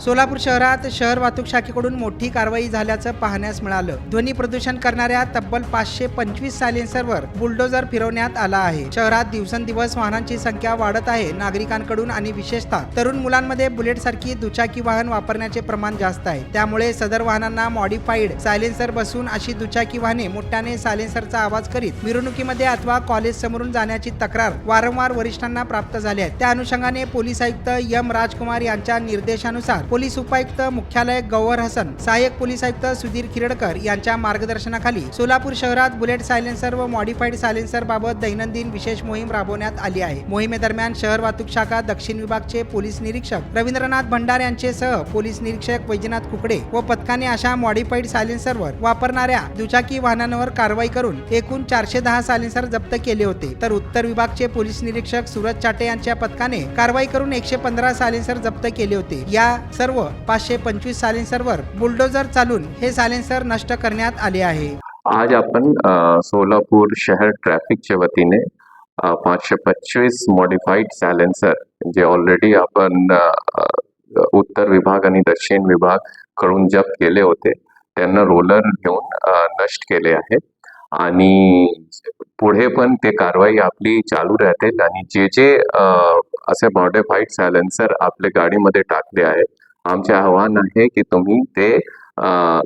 सोलापूर शहरात शहर वाहतूक शाखेकडून मोठी कारवाई झाल्याचं पाहण्यास मिळालं. ध्वनी प्रदूषण करणाऱ्या तब्बल पाचशे पंचवीस सायलेन्सरवर बुलडोजर फिरवण्यात आला आहे. शहरात दिवसेंदिवस वाहनांची संख्या वाढत आहे. नागरिकांकडून आणि विशेषतः तरुण मुलांमध्ये बुलेट सारखी दुचाकी वाहन वापरण्याचे प्रमाण जास्त आहे. त्यामुळे सदर वाहनांना मॉडिफाईड सायलेन्सर बसून अशी दुचाकी वाहने मोठ्याने सायलेन्सरचा आवाज करीत मिरवणुकीमध्ये अथवा कॉलेज समोरून जाण्याची तक्रार वारंवार वरिष्ठांना प्राप्त झाली आहे. त्या अनुषंगाने पोलीस आयुक्त यम राजकुमार यांच्या निर्देशानुसार पोलीस उपायुक्त मुख्यालय गौहर हसन सहाय्यक पोलीस आयुक्त सुधीर खिरडकर यांच्या मार्गदर्शनाखाली सोलापूर शहरात बुलेट सायलेन्सर व मॉडिफाईड सायलेन्सर बाबत दैनंदिन विशेष मोहीम राबवण्यात आली आहे. मोहिमेदरम्यान शहर वाहतूक शाखा दक्षिण विभागचे पोलीस निरीक्षक रवींद्रनाथ भंडार यांचे सह पोलीस निरीक्षक वैजनाथ कुकडे व पथकाने अशा मॉडिफाईड सायलेन्सरवर वापरणाऱ्या दुचाकी वाहनांवर कारवाई करून एकूण चारशे दहा सायलेन्सर जप्त केले होते. तर उत्तर विभागचे पोलीस निरीक्षक सुरज चाटे यांच्या पथकाने कारवाई करून एकशे पंधरा सायलेन्सर जप्त केले होते. या सर्व पाचशे पंचवीस सायलेन्सरवर बुलडोजर चालून हे सायलेन्सर नष्ट करण्यात आले आहे. आज आपण सोलापूर शहर ट्रॅफिकच्या वतीने पाचशे पंचवीस मॉडिफाईड सायलेन्सर जे ऑलरेडी आपण उत्तर विभाग आणि दक्षिण विभागकडून जप्त केले होते त्यांना रोलर घेऊन नष्ट केले आहे. आणि पुढे पण ते कारवाई आपली चालू राहतील आणि जे जे असे मॉडिफाईड सायलेन्सर आपल्या गाडीमध्ये टाकले आहेत आमचे आव्हान आहे की तुम्ही ते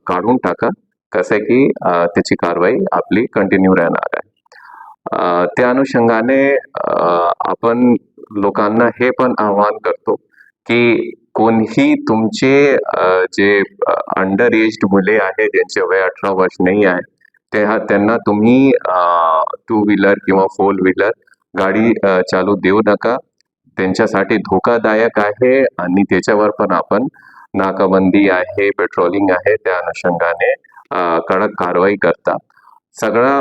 काढून टाका. कसं की त्याची कारवाई आपली कंटिन्यू राहणार आहे. त्या अनुषंगाने आपण लोकांना हे पण आव्हान करतो की कोणीही तुमचे जे अंडर एज मुले आहे ज्यांचे वय अठरा वर्ष नाही आहे ते त्यांना तुम्ही टू व्हीलर किंवा फोर व्हीलर गाडी चालू देऊ नका. त्यांच्यासाठी धोकादायक आहे आणि त्याच्यावर पण आपण नाकाबंदी आहे पेट्रोलिंग आहे त्या अनुषंगाने कडक कारवाई करता सगळा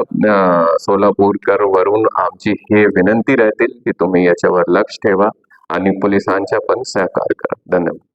सोलापूरकर वरून आमची हे विनंती राहतील की तुम्ही याच्यावर लक्ष ठेवा आणि पोलिसांच्या पण सहकार करा. धन्यवाद.